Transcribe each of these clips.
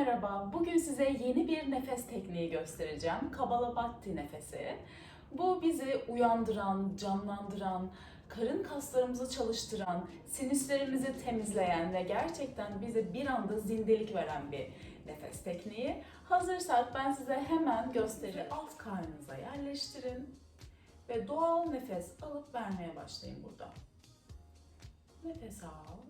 merhaba. Bugün size yeni bir nefes tekniği göstereceğim. Kabalabhati nefesi. Bu bizi uyandıran, canlandıran, karın kaslarımızı çalıştıran, sinüslerimizi temizleyen ve gerçekten bize bir anda zindelik veren bir nefes tekniği. Hazırsak ben size hemen göstereyim. Alt karnınıza yerleştirin ve doğal nefes alıp vermeye başlayın burada. Nefes al,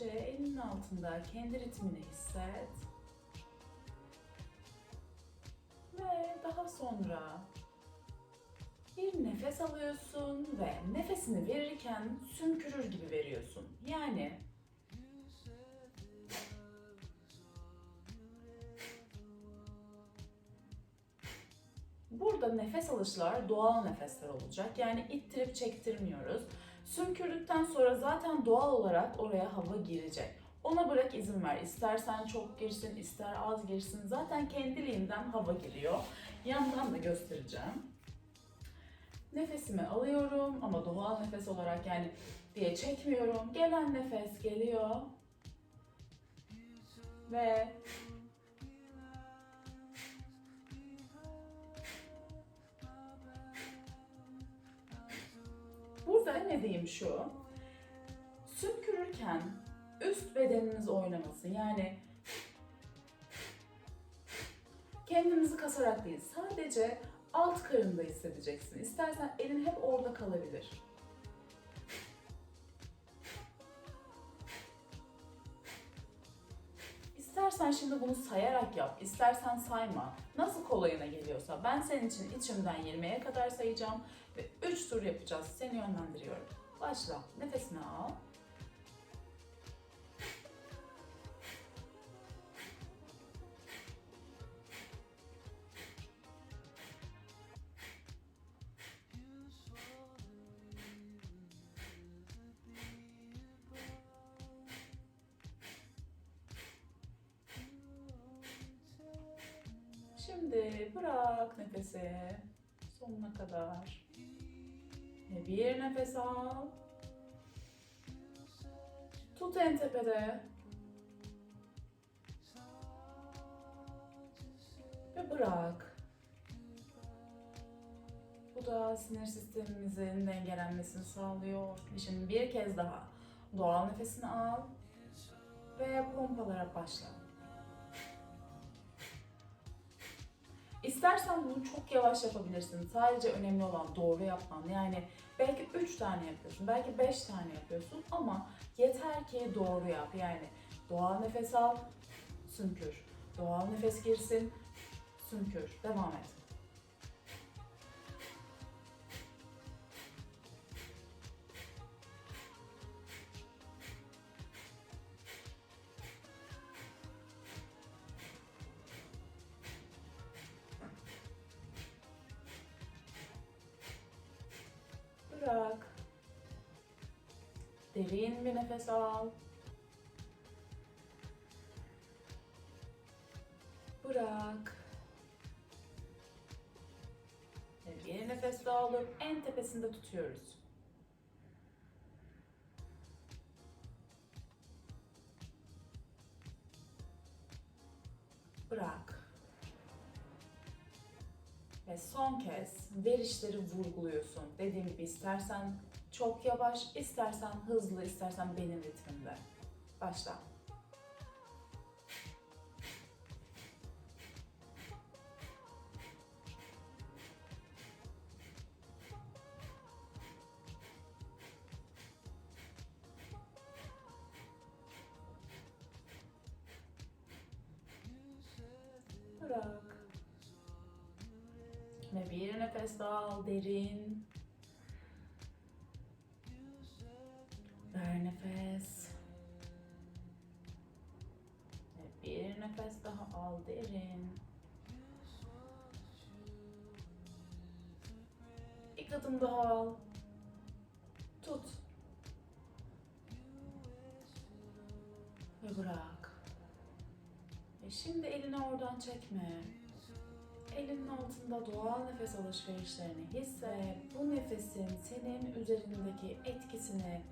Önce elinin altında kendi ritmini hisset. Ve daha sonra bir nefes alıyorsun ve nefesini verirken sümkürür gibi veriyorsun. Yani Burada nefes alışlar doğal nefesler olacak. Yani ittirip çektirmiyoruz. Sümkürdükten sonra zaten doğal olarak oraya hava girecek. Ona bırak izin ver. İstersen çok girsin, ister az girsin. Zaten kendiliğinden hava giriyor. Yandan da göstereceğim. Nefesimi alıyorum ama doğal nefes olarak yani diye çekmiyorum. Gelen nefes geliyor. Ve Diyeyim şu. Sümkürürken üst bedeniniz oynaması yani kendinizi kasarak değil sadece alt karında hissedeceksin. İstersen elin hep orada kalabilir. İstersen şimdi bunu sayarak yap, istersen sayma. Nasıl kolayına geliyorsa ben senin için içimden 20'ye kadar sayacağım ve 3 tur yapacağız. Seni yönlendiriyorum. Başla. Nefesini al. Şimdi bırak nefesi sonuna kadar. Ve bir nefes al. Tut en tepede. Ve bırak. Bu da sinir sistemimizin dengelenmesini sağlıyor. Şimdi bir kez daha doğal nefesini al ve pompalarak başla. İstersen bunu çok yavaş yapabilirsin. Sadece önemli olan doğru yapman. Yani belki 3 tane yapıyorsun, belki 5 tane yapıyorsun ama yeter ki doğru yap. Yani doğal nefes al, sümkür. Doğal nefes girsin, sümkür. Devam et. Derin bir nefes al. Bırak. Bir nefes alıp en tepesinde tutuyoruz. Bırak. Ve son kez verişleri vurguluyorsun. Dediğim gibi istersen çok yavaş, istersen hızlı, istersen benim ritmimde. Başla. Bırak. Ve bir nefes al derin. Nefes daha al derin. İlk adım daha al. Tut. Ve bırak. Ve şimdi elini oradan çekme. Elinin altında doğal nefes alışverişlerini hisset. Bu nefesin senin üzerindeki etkisini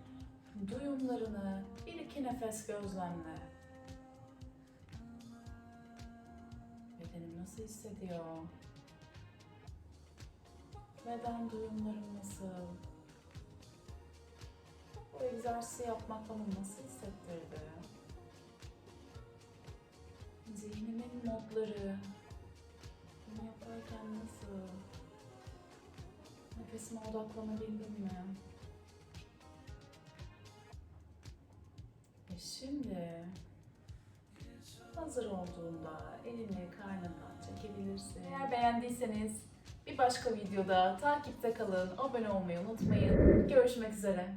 duyumlarını bir iki nefes gözlemle. Bedenim nasıl hissediyor? Beden duyumlarım nasıl? Bu egzersizi yapmak bana nasıl hissettirdi? Zihnimin modları bunu yaparken nasıl? Nefesime odaklanabildim mi? E şimdi hazır olduğunda elini karnından çekebilirsin. Eğer beğendiyseniz bir başka videoda takipte kalın, abone olmayı unutmayın. Görüşmek üzere.